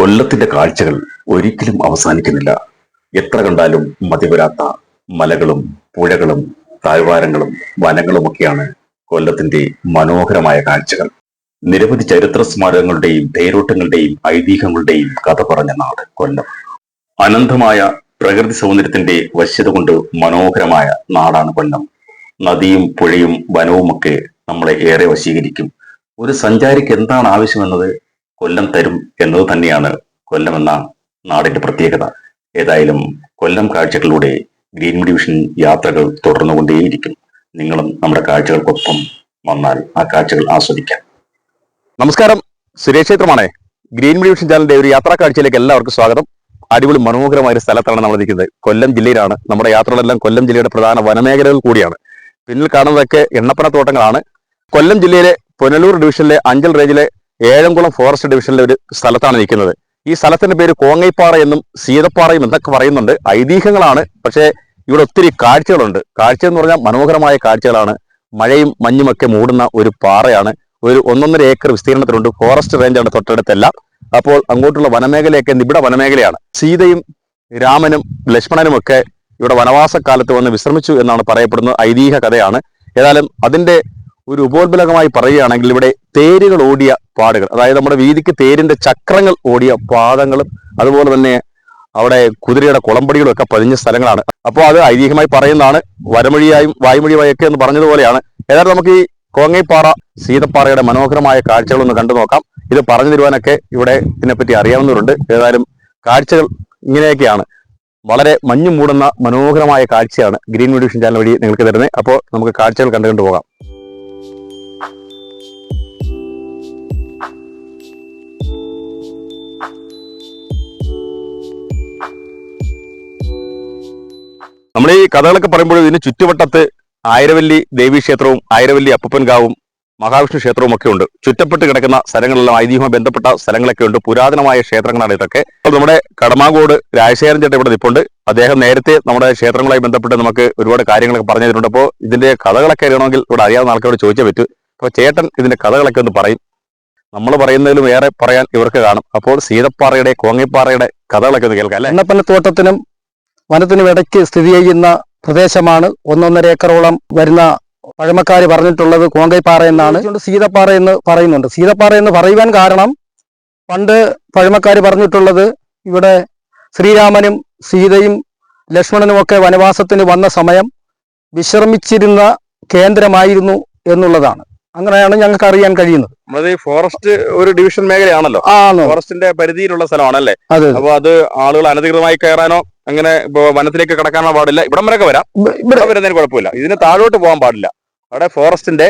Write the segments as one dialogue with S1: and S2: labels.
S1: കൊല്ലത്തിന്റെ കാഴ്ചകൾ ഒരിക്കലും അവസാനിക്കുന്നില്ല. എത്ര കണ്ടാലും മതിവരാത്ത മലകളും പുഴകളും താഴ്വാരങ്ങളും വനങ്ങളുമൊക്കെയാണ് കൊല്ലത്തിന്റെ മനോഹരമായ കാഴ്ചകൾ. നിരവധി ചരിത്ര സ്മാരകങ്ങളുടെയും തേരോട്ടങ്ങളുടെയും ഐതിഹ്യങ്ങളുടെയും കഥ പറഞ്ഞ നാട് കൊല്ലം. അനന്തമായ പ്രകൃതി സൗന്ദര്യത്തിന്റെ വശ്യത കൊണ്ട് മനോഹരമായ നാടാണ് കൊല്ലം. നദിയും പുഴയും വനവുമൊക്കെ നമ്മളെ ഏറെ വശീകരിക്കും. ഒരു സഞ്ചാരിക്ക് എന്താണ് ആവശ്യമെന്നത്? കൊല്ലം തരും എന്നത് തന്നെയാണ് കൊല്ലം എന്ന നാടിന്റെ പ്രത്യേകത. ഏതായാലും കൊല്ലം കാഴ്ചകളിലൂടെ ഗ്രീൻ ഡിവിഷൻ യാത്രകൾ തുടർന്നുകൊണ്ടേയിരിക്കും. നിങ്ങളും നമ്മുടെ കാഴ്ചകൾക്കൊപ്പം വന്നാൽ ആ കാഴ്ചകൾ ആസ്വദിക്കാം.
S2: നമസ്കാരം. സുരേഷ് ക്ഷേത്രമാണേ. ഗ്രീൻ ഡിവിഷൻ ചാനലിന്റെ ഒരു യാത്രാ കാഴ്ചയിലേക്ക് എല്ലാവർക്കും സ്വാഗതം. അടിപൊളി മനോഹരമായ ഒരു സ്ഥലത്താണ് നമ്മൾ നിൽക്കുന്നത് കൊല്ലം ജില്ലയിലാണ്. നമ്മുടെ യാത്രകളെല്ലാം കൊല്ലം ജില്ലയുടെ പ്രധാന വനമേഖലകൾ കൂടിയാണ്. പിന്നിൽ കാണുന്നതൊക്കെ എണ്ണപ്പന തോട്ടങ്ങളാണ് കൊല്ലം ജില്ലയിലെ പുനലൂർ ഡിവിഷനിലെ അഞ്ചൽ റേഞ്ചിലെ ഏഴംകുളം ഫോറസ്റ്റ് ഡിവിഷനിലെ ഒരു സ്ഥലത്താണ് നിൽക്കുന്നത്. ഈ സ്ഥലത്തിന്റെ പേര് കോങ്ങൈപ്പാറ എന്നും സീതപ്പാറയും എന്നൊക്കെ പറയുന്നുണ്ട്. ഐതിഹ്യങ്ങളാണ് പക്ഷേ ഇവിടെ ഒത്തിരി കാഴ്ചകളുണ്ട്. കാഴ്ച എന്ന് പറഞ്ഞാൽ മനോഹരമായ കാഴ്ചകളാണ്. മഴയും മഞ്ഞുമൊക്കെ മൂടുന്ന ഒരു പാറയാണ്. ഒരു ഒന്നൊന്നര ഏക്കർ വിസ്തീർണത്തിലുണ്ട്. ഫോറസ്റ്റ് റേഞ്ചാണ് തൊട്ടടുത്തെല്ലാം. അപ്പോൾ അങ്ങോട്ടുള്ള വനമേഖലയൊക്കെ നിബിഡ വനമേഖലയാണ്. സീതയും രാമനും ലക്ഷ്മണനും ഒക്കെ ഇവിടെ വനവാസ കാലത്ത് വന്ന് വിശ്രമിച്ചു എന്നാണ് പറയപ്പെടുന്നത് ഐതിഹ്യ കഥയാണ്. ഏതായാലും അതിന്റെ ഒരു ഉപോത്ബലകമായി പറയുകയാണെങ്കിൽ ഇവിടെ തേരുകൾ ഓടിയ പാടുകൾ അതായത് നമ്മുടെ വീതിക്ക് തേരിന്റെ ചക്രങ്ങൾ ഓടിയ പാദങ്ങളും അതുപോലെ തന്നെ അവിടെ കുതിരയുടെ കുളമ്പടികളും ഒക്കെ പതിഞ്ഞ സ്ഥലങ്ങളാണ്. അപ്പോൾ അത് ഐതിഹ്യമായി പറയുന്നതാണ് വരമൊഴിയായും വായുമൊഴിയായും ഒക്കെ എന്ന് പറഞ്ഞതുപോലെയാണ്. ഏതായാലും നമുക്ക് ഈ കോങ്ങൈപ്പാറ സീതപ്പാറയുടെ മനോഹരമായ കാഴ്ചകളൊന്ന് കണ്ടു നോക്കാം. ഇത് പറഞ്ഞു തരുവാനൊക്കെ ഇവിടെ ഇതിനെപ്പറ്റി അറിയാവുന്നവരുണ്ട്. ഏതായാലും കാഴ്ചകൾ ഇങ്ങനെയൊക്കെയാണ്. വളരെ മഞ്ഞു മൂടുന്ന മനോഹരമായ കാഴ്ചയാണ് ഗ്രീൻ ഡിവിഷൻ ചാനൽ വഴി നിങ്ങൾക്ക് തരുന്നത്. അപ്പോൾ നമുക്ക് കാഴ്ചകൾ കണ്ടുകൊണ്ട് പോകാം. നമ്മൾ ഈ കഥകളൊക്കെ പറയുമ്പോൾ ഇതിന് ചുറ്റുവട്ടത്ത് ആയിരവല്ലി ദേവീക്ഷേത്രവും ആയിരവല്ലി അപ്പപ്പൻകാവും മഹാവിഷ്ണു ക്ഷേത്രവും ഒക്കെ ഉണ്ട്. ചുറ്റപ്പെട്ട് കിടക്കുന്ന സ്ഥലങ്ങളെല്ലാം ഐതിഹ്യവുമായി ബന്ധപ്പെട്ട സ്ഥലങ്ങളൊക്കെ ഉണ്ട്. പുരാതനമായ ക്ഷേത്രങ്ങളാണ് ഇതൊക്കെ. അപ്പോൾ നമ്മുടെ കടമാങ്കോട് രാജശേഖരൻ ചേട്ടൻ ഇവിടെ നിൽപ്പുണ്ട് അദ്ദേഹം നേരത്തെ നമ്മുടെ ക്ഷേത്രങ്ങളുമായി ബന്ധപ്പെട്ട് നമുക്ക് ഒരുപാട് കാര്യങ്ങളൊക്കെ പറഞ്ഞു തരുന്നുണ്ട് അപ്പോൾ ഇതിന്റെ കഥകളൊക്കെ അറിയണമെങ്കിൽ ഇവിടെ അറിയാവുന്ന ആൾക്കാരോട് ചോദിച്ചേ പറ്റൂ. അപ്പോൾ ചേട്ടൻ ഇതിന്റെ കഥകളൊക്കെ ഒന്ന് പറയും. നമ്മൾ പറയുന്നതിലും ഏറെ പറയാൻ ഇവർക്ക് കാണും. അപ്പോൾ സീതപ്പാറയുടെ കോങ്ങിപ്പാറയുടെ കഥകളൊക്കെ ഒന്ന് കേൾക്കാം അല്ലെ?
S3: എണ്ണപ്പനത്തോട്ടത്തിനും വനത്തിനും ഇടയ്ക്ക് സ്ഥിതി ചെയ്യുന്ന പ്രദേശമാണ്. ഒന്നൊന്നര ഏക്കറോളം വരുന്ന പഴമക്കാർ പറഞ്ഞിട്ടുള്ളത് കോങ്കൈപ്പാറ എന്നാണ്. സീതപ്പാറ എന്ന് പറയുന്നുണ്ട്. സീതപ്പാറ എന്ന് പറയുവാൻ കാരണം പണ്ട് പഴമക്കാർ പറഞ്ഞിട്ടുള്ളത് ഇവിടെ ശ്രീരാമനും സീതയും ലക്ഷ്മണനും ഒക്കെ വനവാസത്തിന് വന്ന സമയം വിശ്രമിച്ചിരുന്ന കേന്ദ്രമായിരുന്നു എന്നുള്ളതാണ്. അങ്ങനെയാണ് ഞങ്ങൾക്ക് അറിയാൻ കഴിയുന്നത്.
S2: നമ്മളത് ഫോറസ്റ്റ് ഒരു ഡിവിഷൻ മേഖലയാണല്ലോ. ഫോറസ്റ്റിന്റെ പരിധിയിലുള്ള സ്ഥലമാണല്ലേ?
S3: അതെ
S2: അപ്പൊ അത് ആളുകൾ അനധികൃതമായി കയറാനോ അങ്ങനെ ഇപ്പൊ വനത്തിലേക്ക് കടക്കാനുള്ള പാടില്ല. ഇവിടം വരെയൊക്കെ വരാം.
S3: ഇവ- ഇവിടെ
S2: വരുന്നതിന് കുഴപ്പമില്ല. ഇതിന് താഴോട്ട് പോകാൻ പാടില്ല. അവിടെ ഫോറസ്റ്റിന്റെ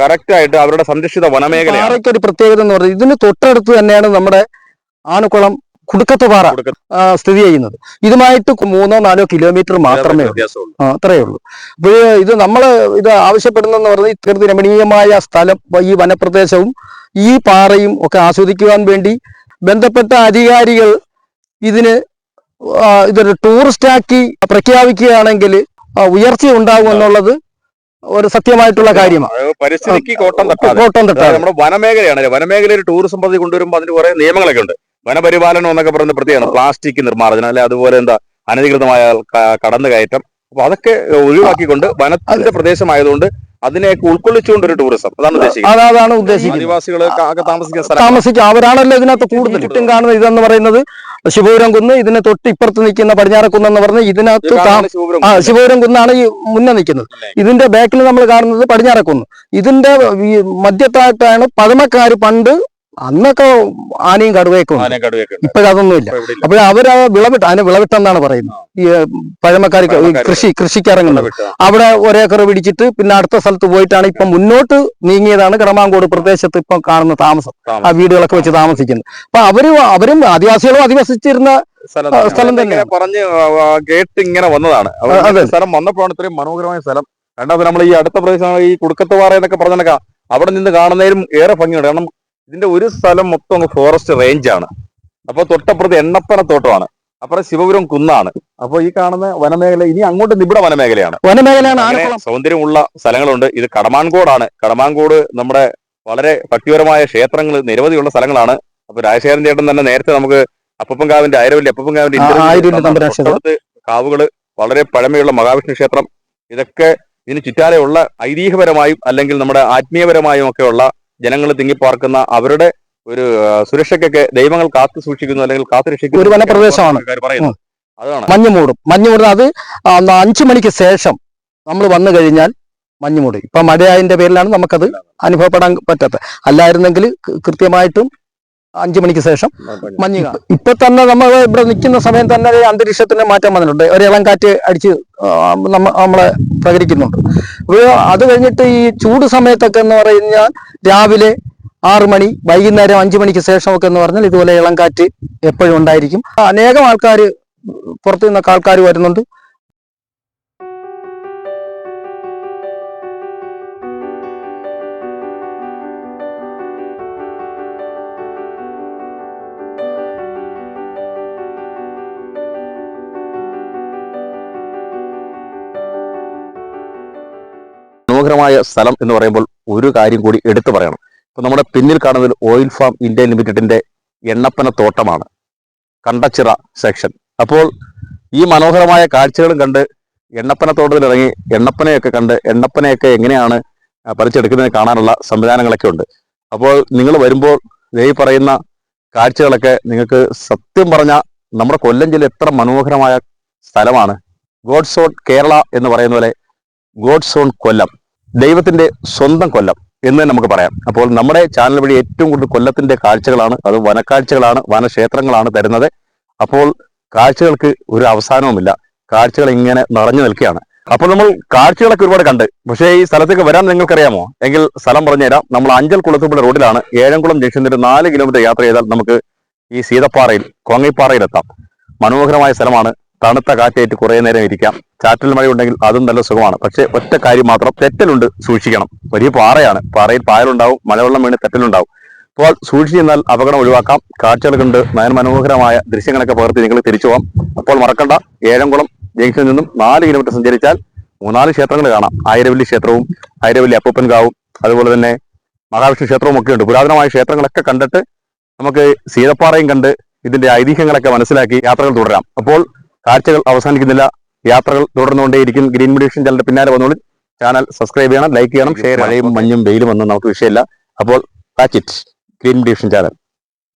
S2: കറക്റ്റ് ആയിട്ട് അവരുടെ സംരക്ഷിത
S3: വനമേഖല ഒരു പ്രത്യേകത എന്ന് പറയുന്നത് ഇതിന് തൊട്ടടുത്ത് തന്നെയാണ് നമ്മുടെ ആനക്കുളം കുടുക്കത്ത് പാറ സ്ഥിതി ചെയ്യുന്നത്. ഇതുമായിട്ട് മൂന്നോ നാലോ കിലോമീറ്റർ മാത്രമേ അത്രയേ ഉള്ളൂ. അപ്പോൾ ഇത് നമ്മൾ ഇത് ആവശ്യപ്പെടുന്നതെന്ന് പറഞ്ഞാൽ പ്രകൃതി രമണീയമായ സ്ഥലം ഈ വനപ്രദേശവും ഈ പാറയും ഒക്കെ ആസ്വദിക്കുവാൻ വേണ്ടി ബന്ധപ്പെട്ട അധികാരികൾ ഇതിന് ആ, ടൂറിസ്റ്റ് ആക്കി പ്രഖ്യാപിക്കുകയാണെങ്കിൽ ഉയർച്ച ഉണ്ടാകും എന്നുള്ളത് ഒരു സത്യമായിട്ടുള്ള കാര്യമാണ്
S2: പരിസ്ഥിതിക്ക് കോട്ടം തട്ടാതെ.
S3: കോട്ടം തട്ടാതെ.
S2: നമ്മുടെ വനമേഖലയാണ്. വനമേഖലയിൽ ടൂറിസം പദ്ധതി കൊണ്ടുവരുമ്പോൾ അതിന് കുറെ നിയമങ്ങളൊക്കെ ഉണ്ട്. വനപരിപാലനം എന്നൊക്കെ പറയുന്ന പ്രത്യേകമാണ് പ്ലാസ്റ്റിക് നിർമ്മാർജനം അല്ലെ? അതുപോലെ എന്താ? അനധികൃതമായ കടന്നുകയറ്റം. അപ്പൊ അതൊക്കെ ഒഴിവാക്കിക്കൊണ്ട് വനത്തിന്റെ പ്രദേശമായതുകൊണ്ട് അതിനെയൊക്കെ ഉൾക്കൊള്ളിച്ചുകൊണ്ട് ഒരു ടൂറിസം അതാണ് ഉദ്ദേശിക്കുന്നത്.
S3: അതാണ് ഉദ്ദേശിക്കുന്നത്.
S2: ആദിവാസികൾ
S3: താമസിക്കുക അവരാണല്ലോ ഇതിനകത്ത് കൂടുതൽ. ചുറ്റും കാണുന്നത് ഇതെന്ന് പറയുന്നത് ശിവപുരം കുന്ന് ഇതിന് തൊട്ട് ഇപ്പുറത്ത് നിൽക്കുന്ന പടിഞ്ഞാറക്കുന്ന് എന്ന് പറഞ്ഞ് ഇതിനകത്ത് ആ ശിവപുരം കുന്നാണ് ഈ മുന്നേ നിൽക്കുന്നത്. ഇതിന്റെ ബാക്കിൽ നമ്മൾ കാണുന്നത് പടിഞ്ഞാറക്കുന്ന്. ഇതിന്റെ മധ്യത്തായിട്ടാണ് പഴമക്കാർ പണ്ട് അന്നൊക്കെ ആനയും കടുവയൊക്കെ ഇപ്പോഴതൊന്നുമില്ല അപ്പോൾ അവർ വിളവിട്ട് ആന വിളവിട്ടെന്നാണ് പറയുന്നത്. ഈ പഴമക്കാർക്ക് കൃഷി കൃഷിക്ക് ഇറങ്ങുന്നത് അവിടെ ഒരേക്കർ പിടിച്ചിട്ട് പിന്നെ അടുത്ത സ്ഥലത്ത് പോയിട്ടാണ് ഇപ്പം മുന്നോട്ട് നീങ്ങിയതാണ് കടമാങ്കോട് പ്രദേശത്ത് ഇപ്പം കാണുന്ന താമസം. ആ വീടുകളൊക്കെ വെച്ച് താമസിക്കുന്നത്. അപ്പൊ അവർ അവരും ആദിവാസികളും അധിവസിച്ചിരുന്ന
S2: സ്ഥലം
S3: ആ,
S2: തന്നെ. പറഞ്ഞ് ആ, ആ, കേട്ട് ഇങ്ങനെ വന്നതാണ്. അവർ
S3: ആ, അതെ.
S2: സ്ഥലം വന്നപ്പോഴാണ് ഇത്രയും മനോഹരമായ സ്ഥലം. രണ്ടാമത് നമ്മൾ ഈ അടുത്ത പ്രദേശമാണ് ഈ കുടുക്കത്തുപാറ എന്നൊക്കെ പറഞ്ഞാൽ അവിടെ നിന്ന് കാണുന്നതിലും ഏറെ ഭംഗിയുണ്ട്. കാരണം ഇതിന്റെ ഒരു സ്ഥലം മൊത്തം അങ്ങ് ഫോറസ്റ്റ് റേഞ്ച് ആണ്. അപ്പൊ തൊട്ടപ്പുറത്ത് എണ്ണപ്പന തോട്ടമാണ്. അപ്പുറം ശിവപുരം കുന്നാണ്. അപ്പൊ ഈ കാണുന്ന വനമേഖല ഇനി അങ്ങോട്ട് നിബിഡ വനമേഖലയാണ്.
S3: വനമേഖലയാണ്
S2: സൗന്ദര്യമുള്ള സ്ഥലങ്ങളുണ്ട്. ഇത് കടമാൻകോടാണ്. കടമാൻകോട് നമ്മുടെ വളരെ ഭക്തിപരമായ ക്ഷേത്രങ്ങൾ നിരവധിയുള്ള സ്ഥലങ്ങളാണ്. അപ്പൊ രാജശേഖരൻ ചേട്ടൻ തന്നെ നേരത്തെ നമുക്ക് അപ്പപ്പൻകാവിന്റെ ആയിരവല്ലി അപ്പപ്പൻകാവിന്റെ കാവുകൾ വളരെ പഴമയുള്ള മഹാവിഷ്ണു ക്ഷേത്രം. ഇതൊക്കെ ഇതിന് ചുറ്റാലെയുള്ള ഐതിഹ്യപരമായും അല്ലെങ്കിൽ നമ്മുടെ ആത്മീയപരമായും ഒക്കെയുള്ള ജനങ്ങൾ തിങ്ങിപ്പാർക്കുന്ന അവരുടെ ഒരു സുരക്ഷയ്ക്കൊക്കെ ദൈവങ്ങൾ കാത്തു സൂക്ഷിക്കുന്നു അല്ലെങ്കിൽ കാത്തു രക്ഷിക്കുന്നു
S3: ഒരു വനപ്രദേശമാണ്.
S2: അതാണ്.
S3: മഞ്ഞ് മൂടും മഞ്ഞ് മൂടും അത് അഞ്ചു മണിക്ക് ശേഷം നമ്മൾ വന്നു കഴിഞ്ഞാൽ മഞ്ഞ് മൂടും ഇപ്പൊ മഴയായതിന്റെ പേരിലാണ് നമുക്കത് അനുഭവപ്പെടാൻ പറ്റാത്തത്. അല്ലായിരുന്നെങ്കിൽ കൃത്യമായിട്ടും അഞ്ചു മണിക്ക് ശേഷം. മഞ്ഞ്. കാണും. ഇപ്പൊ തന്നെ നമ്മൾ ഇവിടെ നിൽക്കുന്ന സമയം തന്നെ അന്തരീക്ഷത്തിന് മാറ്റം വന്നിട്ടുണ്ട്. ഒരു ഇളം കാറ്റ് അടിച്ച് നമ്മളെ പ്രകരിക്കുന്നുണ്ട് അപ്പോൾ അത് കഴിഞ്ഞിട്ട് ഈ ചൂട് സമയത്തൊക്കെ എന്ന് പറഞ്ഞാൽ രാവിലെ ആറു മണി വൈകുന്നേരം അഞ്ചു മണിക്ക് ശേഷമൊക്കെ എന്ന് പറഞ്ഞാൽ ഇതുപോലെ ഇളം കാറ്റ് എപ്പോഴും ഉണ്ടായിരിക്കും. അനേകം ആൾക്കാർ പുറത്തു നിന്നൊക്കെ ആൾക്കാർ വരുന്നുണ്ട്.
S2: മനോഹരമായ സ്ഥലം എന്ന് പറയുമ്പോൾ ഒരു കാര്യം കൂടി എടുത്തു പറയണം. ഇപ്പൊ നമ്മുടെ പിന്നിൽ കാണുന്നത് ഓയിൽ ഫാം ഇന്ത്യ ലിമിറ്റഡിന്റെ എണ്ണപ്പന തോട്ടമാണ്. കണ്ടച്ചിറ സെക്ഷൻ. അപ്പോൾ ഈ മനോഹരമായ കാഴ്ചകളും കണ്ട് എണ്ണപ്പന തോട്ടത്തിൽ ഇറങ്ങി എണ്ണപ്പനയൊക്കെ കണ്ട് എണ്ണപ്പനയൊക്കെ എങ്ങനെയാണ് പറിച്ചെടുക്കുന്നത് കാണാനുള്ള സംവിധാനങ്ങളൊക്കെ ഉണ്ട്. അപ്പോൾ നിങ്ങൾ വരുമ്പോൾ ഈ പറയുന്ന കാഴ്ചകളൊക്കെ നിങ്ങൾക്ക് സത്യം പറഞ്ഞ നമ്മുടെ കൊല്ലം ജില്ല എത്ര മനോഹരമായ സ്ഥലമാണ്. ഗോഡ്സ് ഓൺ കേരള എന്ന് പറയുന്ന പോലെ ഗോഡ്സ് ഓൺ കൊല്ലം. ദൈവത്തിന്റെ സ്വന്തം കൊല്ലം എന്ന് നമുക്ക് പറയാം. അപ്പോൾ നമ്മുടെ ചാനൽ വഴി ഏറ്റവും കൂടുതൽ കൊല്ലത്തിന്റെ കാഴ്ചകളാണ് അത് വനക്കാഴ്ചകളാണ് വനക്ഷേത്രങ്ങളാണ് തരുന്നത്. അപ്പോൾ കാഴ്ചകൾക്ക് ഒരു അവസാനവുമില്ല. കാഴ്ചകൾ ഇങ്ങനെ നിറഞ്ഞു നിൽക്കുകയാണ്. അപ്പോൾ നമ്മൾ കാഴ്ചകളൊക്കെ ഒരുപാട് കണ്ട്. പക്ഷേ ഈ സ്ഥലത്തേക്ക് വരാൻ നിങ്ങൾക്കറിയാമോ? എങ്കിൽ സ്ഥലം പറഞ്ഞുതരാം. നമ്മൾ അഞ്ചൽ കുളത്തുപുഴ റോഡിലാണ് ഏഴംകുളം ജംഗ്ഷനിൽ നാല് കിലോമീറ്റർ യാത്ര ചെയ്താൽ നമുക്ക് ഈ സീതപ്പാറയിൽ കോങ്ങൈപ്പാറയിലെത്താം. മനോഹരമായ സ്ഥലമാണ് തണുത്ത കാറ്റേറ്റ് കുറേ നേരം ഇരിക്കാം. ചാറ്റൽ മഴ ഉണ്ടെങ്കിൽ അതും നല്ല സുഖമാണ്. പക്ഷേ ഒറ്റ കാര്യം മാത്രം തെറ്റലുണ്ട് സൂക്ഷിക്കണം. വലിയ പാറയാണ്. പാറയിൽ പായലുണ്ടാവും മഴവെള്ളം വീണ് തെറ്റലുണ്ടാവും. അപ്പോൾ സൂക്ഷിച്ചെന്നാൽ അപകടം ഒഴിവാക്കാം. കാഴ്ചകൾ കണ്ട് നയൻ മനോഹരമായ ദൃശ്യങ്ങളൊക്കെ പകർത്തി നിങ്ങൾ തിരിച്ചു പോകാം. അപ്പോൾ മറക്കണ്ട ഏഴംകുളം ജംഗ്ഷനിൽ നിന്നും നാല് കിലോമീറ്റർ സഞ്ചരിച്ചാൽ മൂന്നാൽ ക്ഷേത്രങ്ങൾ കാണാം. ആയിരവല്ലി ക്ഷേത്രവും ആയിരവല്ലി അപ്പൂപ്പൻകാവും അതുപോലെ തന്നെ മഹാവിഷ്ണു ക്ഷേത്രവും ഒക്കെ ഉണ്ട്. പുരാതനമായ ക്ഷേത്രങ്ങളൊക്കെ കണ്ടിട്ട് നമുക്ക് സീതപ്പാറയും കണ്ട് ഇതിന്റെ ഐതിഹ്യങ്ങളൊക്കെ മനസ്സിലാക്കി യാത്രകൾ തുടരാം. അപ്പോൾ കാഴ്ചകൾ അവസാനിക്കുന്നില്ല. യാത്രകൾ തുടർന്നുകൊണ്ടേയിരിക്കും. ഗ്രീൻ മെഡിഷൻ ചാനലിന്റെ പിന്നാലെ വന്നോളൂ. ചാനൽ സബ്സ്ക്രൈബ് ചെയ്യണം ലൈക്ക് ചെയ്യണം ഷെയർ മഴയും മഞ്ഞും വെയിലും ഒന്നും നമുക്ക് വിഷയമില്ല. അപ്പോൾ ഗ്രീൻ മെഡിഷൻ ചാനൽ.